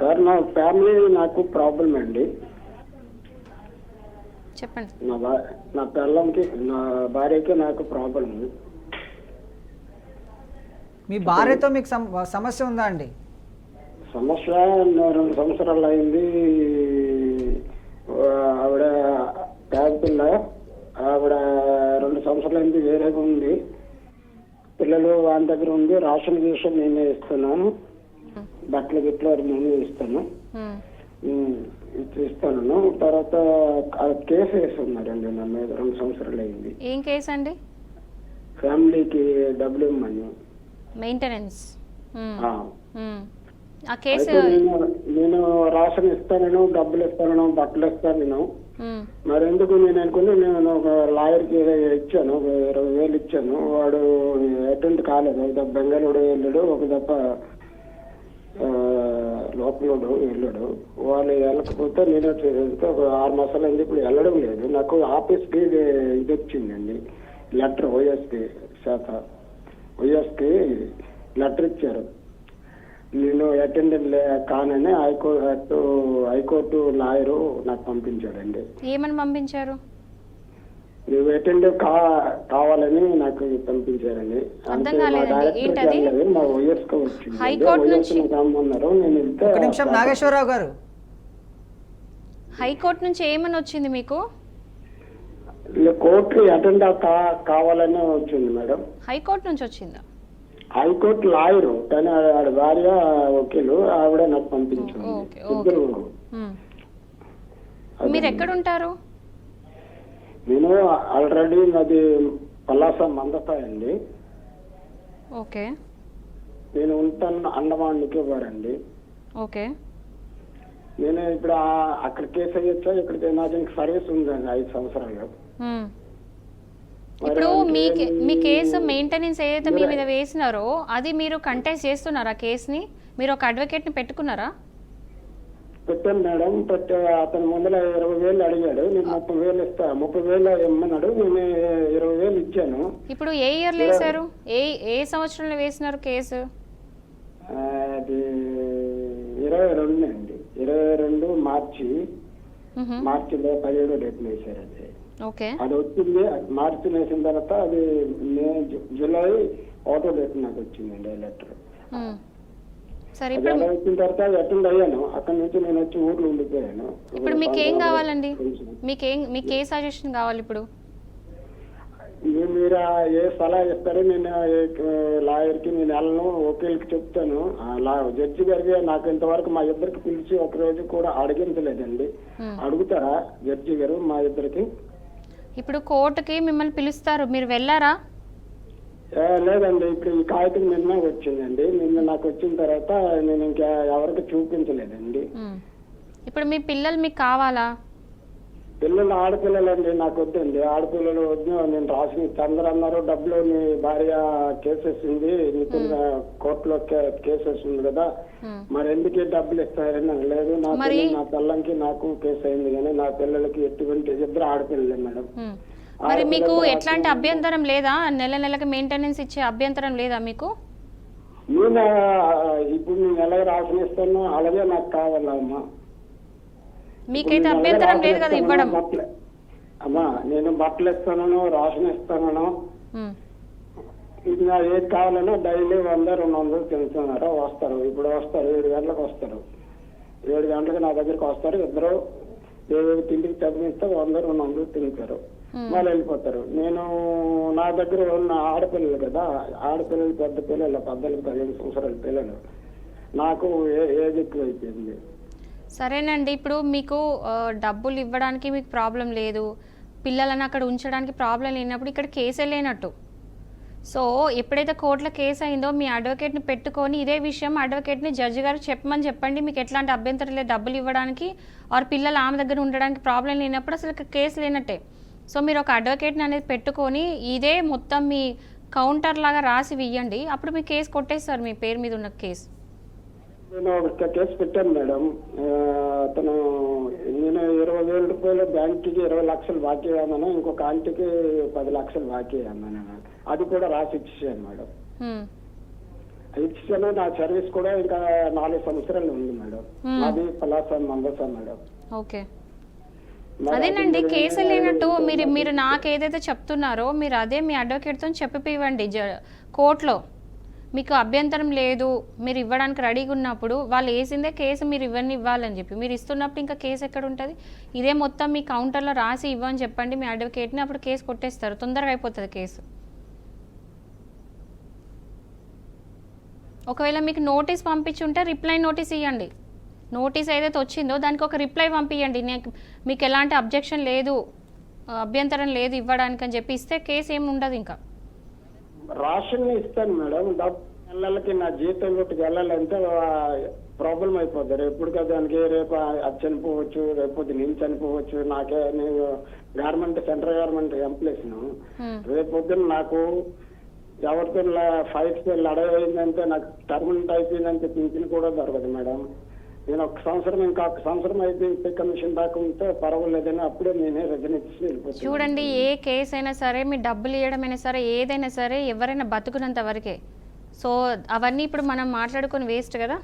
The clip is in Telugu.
సార్ నా ఫ్యామిలీ నాకు ప్రాబ్లం అండి. చెప్పండి. నా భా నా పిల్లలకి నా భార్యకి నాకు ప్రాబ్లం మీ భార్యతో మీకు సమ- సమస్య ఉందా అండి? సమస్య నా రెండు సంవత్సరాలు అయింది. ఆ, ఆవిడ పేద పిల్ల. ఆవిడ రెండు సంవత్సరాలు అయింది వేరేగా ఉంది. పిల్లలు వాని దగ్గర ఉంది. రేషన్ గీషన్ నేనే ఇస్తున్నాను. బట్టలు గిట్లు నేనే ఇస్తాను. ఉమ్. ఉమ్, ఇది ఇస్తాను తర్వాత కేసు వేస్తున్నారండి నా మీద రెండు సంవత్సరాలు అయింది. ఏం కేసు అండి? ఫ్యామిలీకి డబ్బులు ఇమ్మని. మెయింటెనెన్స్. ఆ. కేసు నేను రేషన్ ఇస్తాను డబ్బులు ఇస్తాను బట్టలు ఇస్తాను. మరి ఎందుకు నేను అనుకుని నేను ఒక లాయర్కి ఇచ్చాను ఒక ఇరవై వేలు ఇచ్చాను. వాడు అటెండ్ కాలేదు. ఒక బెంగళూరు వెళ్ళాడు ఒక ఆ, లోపలోడు వెళ్ళాడు వాళ్ళు వెళ్ళకపోతే నేను వచ్చేసరికి ఒక ఆరు మాసాలు అయింది. ఇప్పుడు వెళ్ళడం లేదు. నాకు ఆఫీస్కి ఇది వచ్చిందండి. లెటర్ ఓఎస్కి శాఖ. ఓఎస్కి లెటర్ ఇచ్చారు. నేను attendant కానని high court high court lawyer నాకు పంపించాడండి ఏమని పంపించారు? నువ్వు అటెండ్ కా కావాలని నాకు పంపించారండి అర్థం కాలేదండి. ఏంటది? మా వైఎస్కి వచ్చింది హైకోర్టు నుంచి? రమ్మన్నారు నేను వెళ్తే ఒక నిమిషం నాగేశ్వరరావు గారు హైకోర్టు నుంచి ఏమని వచ్చింది మీకు కోర్టు అటెండ్ కా కావాలని వచ్చింది మేడం హైకోర్టు నుంచి వచ్చిందా హైకోర్టు లాయరు కానీ ఆడ భార్య వకీలు ఆవిడ నాకు పంపించింది. ఇద్దరు. మీరు ఎక్కడ ఉంటారు నేను ఆల్రెడీ నాది పలాస మందత అండి. ఓకే. నేను ఉంటాను అండమాన్ నికోబార్ అండి ఓకే. నేను ఇప్పుడు అక్కడ కేసు అయ్యొచ్చా? ఇక్కడ నాకు సర్వీస్ ఉందండి ఐదు సంవత్సరాలు? ఇప్పుడు మీ మీ కేసు మెయింటెనెన్స్ ఏదైతే మీ మీద వేసినారో అది మీరు కంటెస్ట్ చేస్తున్నారా కేసుని? మీరు ఒక అడ్వకేట్ని పెట్టుకున్నారా? పెట్టాను మేడం. పెట్టే అతని ముందర ఇరవై వేలు అడిగాడు. నేను ముప్పై వేలు ఇస్తా. ముప్పై వేలు ఇమ్మన్నాడు. నేను ఇరవై వేలు ఇచ్చాను. ఇప్పుడు ఏ ఇయర్లో వేశారు? ఏ ఏ సంవత్సరంలో వేసినారు కేసు? అది ఇరవై రెండు అండి. ఇరవై రెండు మార్చి. మార్చిలో పదిహేడో డేట్ వేశారు అది. ఓకే. అది వచ్చింది. మార్చి వేసిన తర్వాత అది మే జూలై ఒకటో డేట్ నాకు వచ్చిందండి లెటర్. సరే ఇప్పుడు వచ్చిన తర్వాత అటెండ్ అయ్యాను. అక్కడ నుంచి నేను వచ్చి ఊర్లో ఉండిపోయాను. ఇప్పుడు మీకు ఏం కావాలండి? మీకేం మీకు ఏ సజెషన్ కావాలి ఇప్పుడు? మీ- మీరు ఆ ఏ సలహా ఇస్తారో నేను లాయర్కి నేను వెళ్ళను వకీల్కి చెప్తాను. ఆ లా జడ్జి గారికి నాకు ఇంతవరకు మా ఇద్దరికి పిలిచి ఒక రోజు కూడా అడిగించలేదండి. అడుగుతారా జడ్జి గారు మా ఇద్దరికి? ఇప్పుడు కోర్టుకి మిమ్మల్ని పిలుస్తారు. మీరు వెళ్ళారా? లేదండి ఇప్పుడు ఈ కాగితం నిన్న వచ్చిందండి. నిన్న నాకు వచ్చిన తర్వాత నేను ఇంకా ఎవరికి చూపించలేదండి. మ్. ఇప్పుడు మీ పిల్లలు మీకు కావాలా? పిల్లలు ఆడపిల్లలండి నాకు వద్దండి. ఆడపిల్లలు వద్దు నేను రాసిన చంద్ర అన్నారు డబ్బులు నీ భార్య కేసేసింది. నీకు కోర్టులో కే- కేసు వస్తుంది కదా. మ్. మరి ఎందుకు డబ్బులు ఇస్తారని లేదు. నా మరి- పిల్ల- నా పిల్లలకి నాకు కేసు అయింది కానీ నా పిల్లలకి ఎటువంటి ఇద్దరు ఆడపిల్లలే మేడం. మ్. మరి మీకు ఎట్లాంటి అభ్యంతరం లేదా? నెల నెలకి మెయింటెనెన్స్ ఇచ్చే అభ్యంతరం లేదా మీకు? నేను ఇప్పుడు నేను ఎలా రాసినిస్తానో అలాగే నాకు కావాలమ్మా మీకైతే అభ్యంతరం లేదు కదా ఇవ్వడం. అమ్మా నేను బట్టలు ఇస్తాను రాసిన ఇస్తాను మ్. ఇంకా ఏది కావాలన్నా డైలీ వంద రెండు వందలు తింటున్నారు వస్తారు. ఇప్పుడు వస్తారు ఏడు గంటలకు వస్తారు. ఏడు గంటలకు నా దగ్గరికి వస్తారు ఇద్దరు. ఏడు తిండికి తగ్గిస్తే వంద రెండు వందలు తింటారు వాళ్ళు వెళ్ళిపోతారు. నేను నా దగ్గర ఉన్న ఆడపిల్లలు కదా ఆడపిల్లలు పెద్ద పిల్లలు పద్దెనిమిది పదిహేను సంవత్సరాల పిల్లలు. నాకు ఏ- ఏజ్ ఎక్కువ అయిపోయింది సరేనండి. ఇప్పుడు మీకు డబ్బులు ఇవ్వడానికి మీకు ప్రాబ్లం లేదు. పిల్లలను అక్కడ ఉంచడానికి ప్రాబ్లం లేనప్పుడు ఇక్కడ కేసే లేనట్టు. సో ఎప్పుడైతే కోర్టులో కేసు అయిందో మీ అడ్వకేట్ని పెట్టుకొని ఇదే విషయం అడ్వకేట్ని జడ్జి గారు చెప్పమని చెప్పండి. మీకు ఎట్లాంటి అభ్యంతరం లేదు డబ్బులు ఇవ్వడానికి ఆర్ పిల్లలు ఆమె దగ్గర ఉండడానికి ప్రాబ్లం లేనప్పుడు అసలు కేసు లేనట్టే. సో మీరు ఒక అడ్వకేట్ని అనేది పెట్టుకొని ఇదే మొత్తం మీ కౌంటర్ లాగా రాసి ఇవ్వండి అప్పుడు మీ కేసు కొట్టేస్తారు మీ పేరు మీద ఉన్న కేసు. నేను ఒక కేసు పెట్టాను మేడం. అతను నేను ఇరవై వేల రూపాయలు బ్యాంక్కి ఇరవై లక్షలు బాకీ అన్నాను ఇంకొక ఆంటీకి పది లక్షలు బాకీ అన్నాను అది కూడా రాసి ఇచ్చేసాను మేడం. ఇచ్చాను నా సర్వీస్ కూడా ఇంకా నాలుగు సంవత్సరాలు ఉంది మేడం. నాది పలాస మందస మేడం. ఓకే. అదేనండి అది కేసు లేనట్టు మీరు? మీరు నాకు ఏదైతే చెప్తున్నారో మీరు అదే మీ అడ్వకేట్తో చెప్పివ్వండి జ కోర్టులో. మీకు అభ్యంతరం లేదు మీరు ఇవ్వడానికి రెడీగా ఉన్నప్పుడు వాళ్ళు వేసిందే కేసు మీరు ఇవన్నీ ఇవ్వాలని చెప్పి. మీరు ఇస్తున్నప్పుడు ఇంకా కేసు ఎక్కడ ఉంటుంది? ఇదే మొత్తం మీ కౌంటర్లో రాసి ఇవ్వని చెప్పండి మీ అడ్వకేట్ని అప్పుడు కేసు కొట్టేస్తారు. తొందరగా అయిపోతుంది కేసు. ఒకవేళ మీకు నోటీస్ పంపించి ఉంటే రిప్లై నోటీస్ ఇవ్వండి నోటీస్ ఏదైతే వచ్చిందో దానికి ఒక రిప్లై పంపించండి నేను మీకు ఎలాంటి అబ్జెక్షన్ లేదు అభ్యంతరం లేదు ఇవ్వడానికి అని చెప్పి ఇస్తే కేసు ఏమి ఉండదు ఇంకా. రాషన్ ఇస్తాను మేడం. నెలలకి నా జీతం కొట్టుకు వెళ్ళాలంటే ప్రాబ్లం అయిపోద్ది. రేపు దానికి రేపు అది చనిపోవచ్చు రేపు నేను చనిపోవచ్చు. నాకే నేను గవర్నమెంట్ సెంట్రల్ గవర్నమెంట్ ఎంప్లాయీస్ను Hmm. రేపు పొద్దున్న నాకు ఎవరితో ఫైట్స్ అడగైందంటే నాకు టర్మినెంట్ అయిపోయిందంటే పింఛన్ కూడా దొరకదు మేడం. నేను ఒక సంవత్సరం ఇంకా ఒక సంవత్సరం అయిపోయింది కమిషన్ దాకా ఉంటే పర్వాలేదని అప్పుడే నేనే రిజన్ వెళ్ళిపోతాను చూడండి ఏ కేసు అయినా సరే మీ డబ్బులు ఇవ్వడమైనా సరే ఏదైనా సరే ఎవరైనా బతుకునంత వరకే. సో అవన్నీ ఇప్పుడు మనం మాట్లాడుకొని వేస్ట్ కదా?